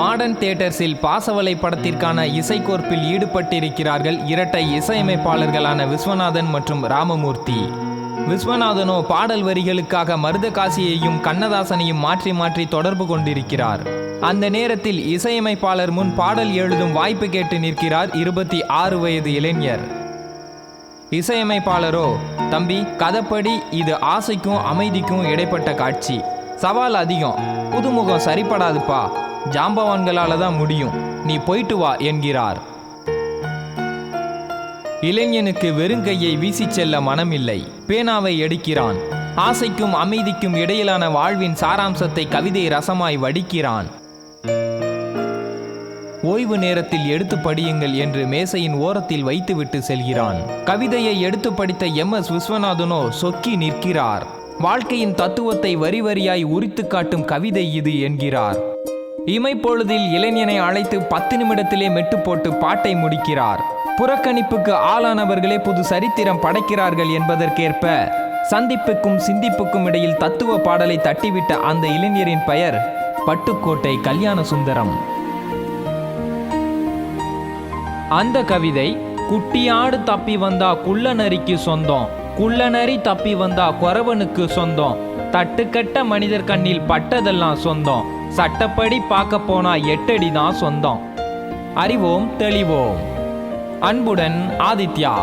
Modern தியேட்டர்ஸில் பாசவலை படத்திற்கான இசைக்கோர்ப்பில் ஈடுபட்டிருக்கிறார்கள் இரட்டை இசையமைப்பாளர்களான விஸ்வநாதன் மற்றும் ராமமூர்த்தி. விஸ்வநாதனோ பாடல் வரிகளுக்காக மருதகாசியையும் கண்ணதாசனையும் மாற்றி மாற்றி தொடர்பு கொண்டிருக்கிறார். அந்த நேரத்தில் இசையமைப்பாளர் முன் பாடல் எழுதும் வாய்ப்பு கேட்டு நிற்கிறார் இருபத்தி ஆறு வயது இளைஞர். இசையமைப்பாளரோ தம்பி கதப்படி இது ஆசைக்கும் அமைதிக்கும் இடைப்பட்ட காட்சி. சவால் அதிகம். புதுமுகம் சரிப்படாதுப்பா. ஜாம்பவான்களால தான் முடியும். நீ போயிட்டு வா என்கிறார். இளைஞனுக்கு வெறுங்கையை வீசிச் செல்ல மனமில்லை. பேனாவை எடுக்கிறான். ஆசைக்கும் அமைதிக்கும் இடையிலான வாழ்வின் சாராம்சத்தை கவிதை ரசமாய் வடிக்கிறான். ஓய்வு நேரத்தில் எடுத்து படியுங்கள் என்று மேசையின் ஓரத்தில் வைத்துவிட்டு செல்கிறான். கவிதையை எடுத்து படித்த எம். எஸ். விஸ்வநாதனோ சொக்கி நிற்கிறார். வாழ்க்கையின் தத்துவத்தை வரி வரியாய் உரித்து காட்டும் கவிதை இது என்கிறார். இமைப்பொழுதில் இளைஞனை அழைத்து பத்து நிமிடத்திலே மெட்டு போட்டு பாட்டை முடிக்கிறார். புறக்கணிப்புக்கு ஆளானவர்களே புது சரித்திரம் படைக்கிறார்கள் என்பதற்கேற்ப சந்திப்புக்கும் சிந்திப்புக்கும் இடையில் தத்துவ பாடலை தட்டிவிட்ட அந்த இளைஞரின் பெயர் பட்டுக்கோட்டை கல்யாண சுந்தரம் அந்த கவிதை குட்டியாடு தப்பி வந்தா குள்ளநரிக்கு சொந்தம். குள்ளநரி தப்பி வந்தா குறவனுக்கு சொந்தம். தட்டுக்கட்ட மனிதர் கண்ணில் பட்டதெல்லாம் சொந்தம். சட்டப்படி பார்க்க போனா எட்டடி தான் சொந்தம். அறிவோம் தெளிவோம். அன்புடன் ஆதித்யா.